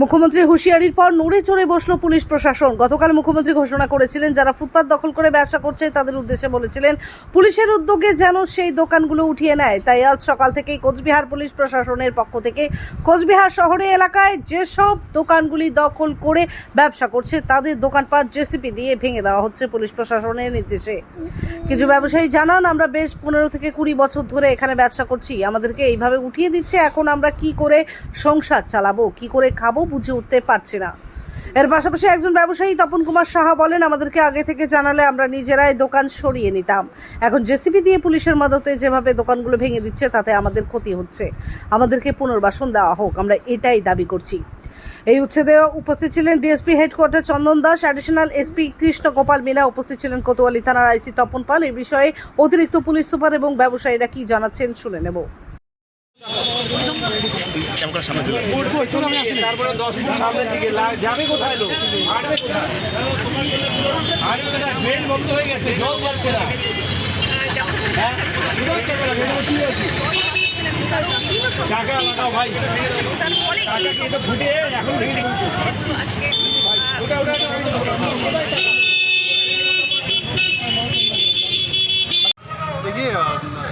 মুখ্যমন্ত্রীর হুঁশিয়ারির পর নড়ে চড়ে বসল পুলিশ প্রশাসন। গতকাল মুখ্যমন্ত্রী ঘোষণা করেছিলেন, যারা ফুটপাত দখল করে ব্যবসা করছে তাদের উদ্দেশ্যে বলেছিলেন, পুলিশের উদ্যোগে যেন সেই দোকানগুলো উঠিয়ে নেয়। তাই আজ সকাল থেকেই কোচবিহার পুলিশ প্রশাসনের পক্ষ থেকে কোচবিহার শহরে এলাকায় যেসব দোকানগুলি দখল করে ব্যবসা করছে, তাদের দোকানপাট জেসিপি দিয়ে ভেঙে দেওয়া হচ্ছে পুলিশ প্রশাসনের নির্দেশে। কিছু ব্যবসায়ী জানান, আমরা বেশ পনেরো থেকে কুড়ি বছর ধরে এখানে ব্যবসা করছি, আমাদেরকে এইভাবে উঠিয়ে দিচ্ছে, এখন আমরা কি করে সংসার চালাবো, কি করে খাব বুঝে উঠতে পারছি না। এর পাশাপাশি একজন ব্যবসায়ী তপন কুমার সাহা বলেন, আমাদেরকে আগে থেকে জানালে আমরা নিজেরাই দোকান সরিয়ে নিতাম। এখন জেসিবি দিয়ে পুলিশের মদতে যেভাবে দোকানগুলো ভেঙে দিচ্ছে, তাতে আমাদের ক্ষতি হচ্ছে। আমাদেরকে পুনর্বাসন দেওয়া হোক, আমরা এটাই দাবি করছি। এই উচ্ছেদে উপস্থিত ছিলেন DSP headquarter Chandan Das, additional SP Krishna Gopal Meena, উপস্থিত ছিলেন কোতোয়ালি থানার আইসি তপন পাল। এই বিষয়ে অতিরিক্ত পুলিশ সুপার এবং ব্যবসায়ীরা কি জানাচ্ছেন শুনে নেব। তারপরে দশ মিনিট সামনের দিকে যাবে কোথায় লোক? হাঁটবে বন্ধ হয়ে গেছে হ্যাঁ? ফুটে, এখন দেখি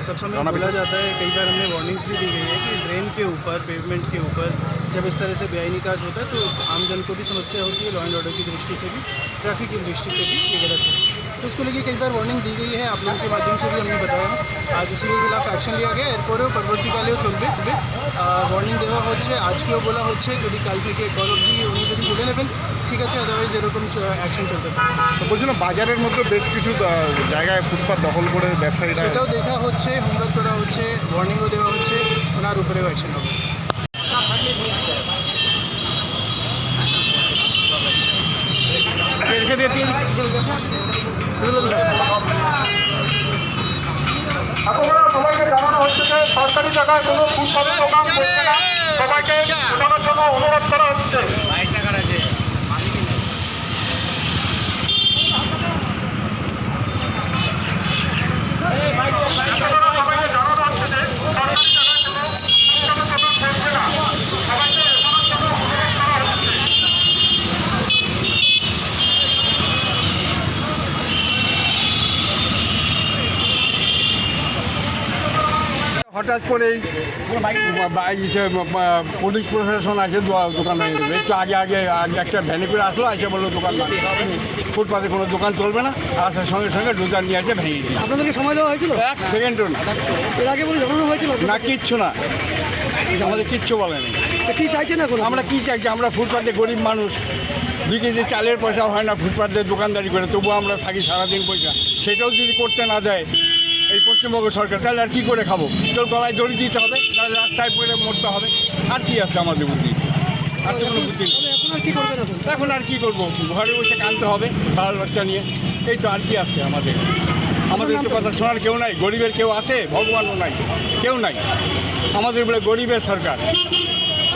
सब समय बोला जाता है कई बार हमने वार्निंग्स भी दी गई है कि ड्रेन के ऊपर पेवमेंट के ऊपर जब इस तरह से बेआईनी काज होता है तो आमजन को भी समस्या होती है लॉ एंड ऑर्डर की दृष्टि से भी ट्रैफ़िक की दृष्टि से भी ये गलत है। तो उसको लेके कई बार वार्निंग दी गई है आप लोगों के माध्यम से भी हमने बताया आज उसी के खिलाफ অ্যাকশন লিয়া গিয়ে এরপরেও পরবর্তীকালেও চলবে ওয়ার্নিং দেওয়া হচ্ছে আজকেও বলা হচ্ছে যদি কাল থেকে কল অবধি উনি যদি বলে নেবেন ঠিক আছে আদারওয়াইজ এরকম অ্যাকশন চলতে পারে তো বলছিলাম বাজারের মধ্যে বেশ কিছু আহ, জায়গায় ফুটপাত দখল করে ব্যবসায়ীরা সেটাও দেখা হচ্ছে হোমওয়ার্ক করা হচ্ছে ওয়ার্নিংও দেওয়া হচ্ছে ওনার উপরেও অ্যাকশন হবে আপনারা সবাইকে জানানো হচ্ছে যে সরকারি জায়গায় কোনো ফুটপাতের দোকান করছে না। সবাইকে জন্য অনুরোধ করা হচ্ছে আপনারা সবাইকে জানানো হচ্ছে যে সরকারি জায়গায় কোনো ফুটপাতের দোকান করছে না সবাইকে উঠানোর জন্য অনুরোধ করা হচ্ছে হঠাৎ করেই পুলিশ প্রশাসন আসে দো- দোকান একটু আগে আগে আগে একটা ভ্যানে করে আসলো এসে বলল দোকান। ফুটপাতে কোনো দোকান চলবে না। আসার সঙ্গে সঙ্গে ডোজার নিয়ে এসে ভেঙে দিল আপনাদেরকে সময় দেওয়া হয়েছিল? এক সেকেন্ডও না। এর আগে বলে জানানো হয়েছিল না কিচ্ছু না। আমাদের কিচ্ছু বলেনি কি চাইছেন এখন আমরা কি চাইছি? আমরা ফুটপাতে গরিব মানুষ। দুই কেজি চালের পয়সা হয় না ফুটপাতে দোকানদারি করে। তবুও আমরা থাকি সারাদিন পয়সা। সেটাও যদি করতে না দেয় এই পশ্চিমবঙ্গ সরকার তাহলে আর কী করে খাব? তোর গলায় দড়ি দিতে হবে তাহলে রাস্তায় পড়ে মরতে হবে। আর কি আছে আমাদের বুদ্ধি? আর কোনো বুদ্ধি এখন আর কি করব ঘরে বসে কানতে হবে তার বাচ্চা নিয়ে। এই তো আর কি আছে আমাদের। আমাদের তো কথা শোনার কেউ নাই গরিবের কেউ আছে ভগবানও নাই কেউ নাই। আমাদের বলে গরিবের সরকার।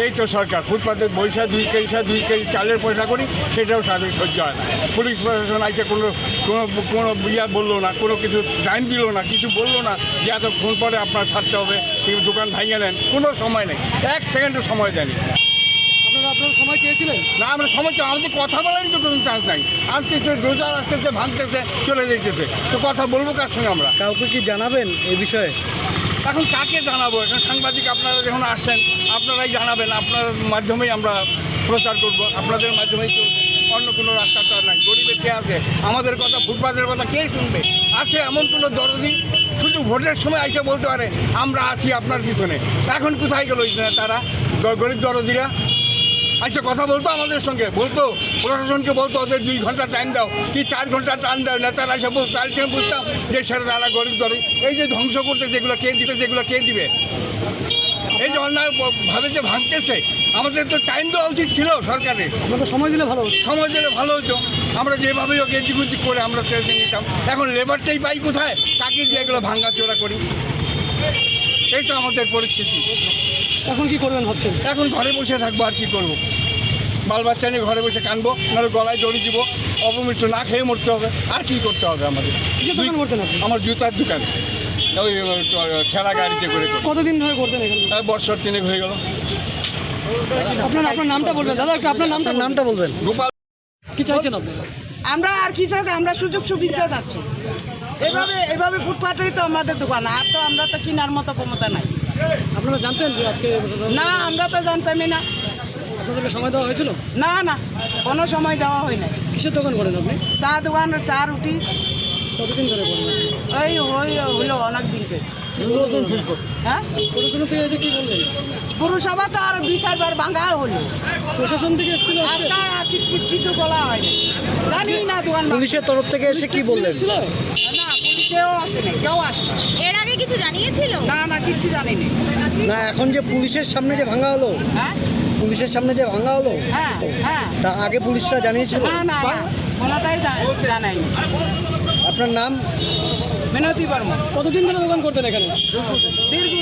এই তো সরকার। ফুটপাতে পয়সা দুই কেজি দুই কেজি চালের পয়সা করি সেটাও তাদের সহ্য হয় না। পুলিশ প্রশাসন আইসে কোনো কোনো কোনো ইয়া বলল না কোনো কিছু টাইম দিল না কিছু বলল না যে এত এতক্ষণ পরে আপনার ছাড়তে হবে কিন্তু দোকান ভাঙিয়ে নেন কোনো সময় নেই। এক সেকেন্ডও সময় দেয়নি। আপনারা সময় চেয়েছিলেন? না আমরা আমাদের কথা বলারই তো কোনো চান্স নাই। আসতেছে রোজার আসতেছে ভাঙতেছে চলে যেতেছে তো কথা বলব কার সঙ্গে আমরা? কাউকে কি জানাবেন এই বিষয়ে? এখন কাকে জানাব? এখন সাংবাদিক আপনারা যখন আসছেন, আপনারাই জানাবেন, আপনার মাধ্যমেই আমরা প্রচার করব, আপনাদের মাধ্যমেই চলবো। অন্য কোনো রাস্তা তো নাই। গরিবের কে আছে? আমাদের কথা, ফুটপাতের কথা কে শুনবে? আছে এমন কোনো দরদি? শুধু ভোটের সময় আইসে বলতে পারে, আমরা আছি আপনার পিছনে। এখন কোথায় গেল তারা? গরিব দরদিরা? আচ্ছা কথা বলতো আমাদের সঙ্গে? বলতো? প্রশাসনকে বলতো ওদের দুই ঘণ্টা টাইম দাও। কি চার ঘণ্টা টাইম দাও? নেতারা এসে বলতো তাহলে আমি বুঝতাম যে সেটা তারা গরিব দরে এই যে ধ্বংস করতে যেগুলো কে দিবে যেগুলো কে দিবে। এই যে অন্যায় ভাবে যে ভাঙতেছে আমাদের তো টাইম দেওয়া উচিত ছিল সরকারের। আপনাদের সময় দিলে ভালো হতো। সময় দিলে ভালো হতো। আমরা যেভাবে হোক এদিক করে আমরা ছেড়ে নিতাম। এখন লেবারটাই পাই কোথায়? কাকে দিয়ে এগুলো ভাঙ্গা চোরা করি। এই তো আমাদের পরিস্থিতি। এখন কি করবেন ভাবছেন? এখন ঘরে বসে থাকব আর কি করব? বাল বাচ্চা নিয়ে ঘরে বসে কানবো নাহলে গলায় দড়ি দিব অপমৃত্যু না খেয়ে মরতে হবে আর কি করতে হবে আমাদের? কিসের দোকান করতেন আমার জুতার দোকান। ওই ঠেলা গাড়িতে করে করি। কতদিন ধরে করতেন এখানে? বছর তিনেক হয়ে গেল। আপনার আপনার নামটা বলবেন দাদা একটু আপনার নামটা নামটা বলবেন। গোপাল কি চাইছেন আপনি? আমরা আর কি চাই আমরা সুযোগ সুবিধা চাচ্ছি। এভাবে এভাবে ফুটপাতেই তো আমাদের দোকান আর তো আমরা তো কেনার মতো ক্ষমতা নাই। আপনারা জানতেন যে আজকে না আমরা তো জানতামই না। আপনাদেরকে সময় দেওয়া হয়েছিল? না না কোনো সময় দেওয়া হয় না কিসের দোকান করেন আপনি? চা দোকান চা রুটি। কতদিন ধরে করেন? ওই ওই হইল অনেক দিনকে হ্যাঁ? প্রশাসন থেকে এসে কী বললেন? পুরসভা তো আর দুই চারবার ভাঙা হলো। প্রশাসন থেকে এসেছিল আর আর কিছু কিছু বলা হয়নি। জানি না দোকান। পুলিশের তরফ থেকে এসে কি বললেন? না পুলিশেও আসে নাই কেউ আসে এর আগে কিছু জানিয়েছিল? না না কিচ্ছু জানি না না এখন যে পুলিশের সামনে যে ভাঙা হলো হ্যাঁ? পুলিশের সামনে যে ভাঙা হলো হ্যাঁ হ্যাঁ। তা আগে পুলিশরা জানিয়েছিল? না না কোনোটাই জা- জানাইনি আপনার নাম? মেনতি বর্মা কতদিন ধরে দোকান করতেন এখানে? দীর্ঘদিন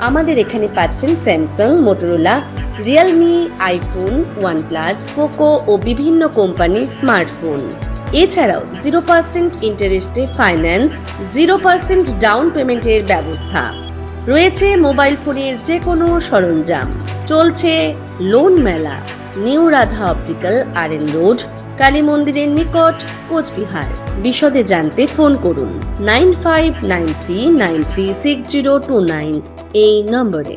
আমাদের এখানে পাচ্ছেন Samsung Motorola Realme iPhone OnePlus Poco ও বিভিন্ন কোম্পানির স্মার্টফোন এছাড়াও জিরো পার্সেন্ট ইন্টারেস্টে ফাইন্যান্স জিরো পার্সেন্ট ডাউন পেমেন্টের ব্যবস্থা। রয়েছে মোবাইল ফোনের যে কোনো সরঞ্জাম। চলছে লোন মেলা। New Radha optical R N road Kali মন্দিরের নিকট কোচবিহার। বিশদে জানতে ফোন করুন, nine five nine three nine three six zero two nine এই নম্বরে।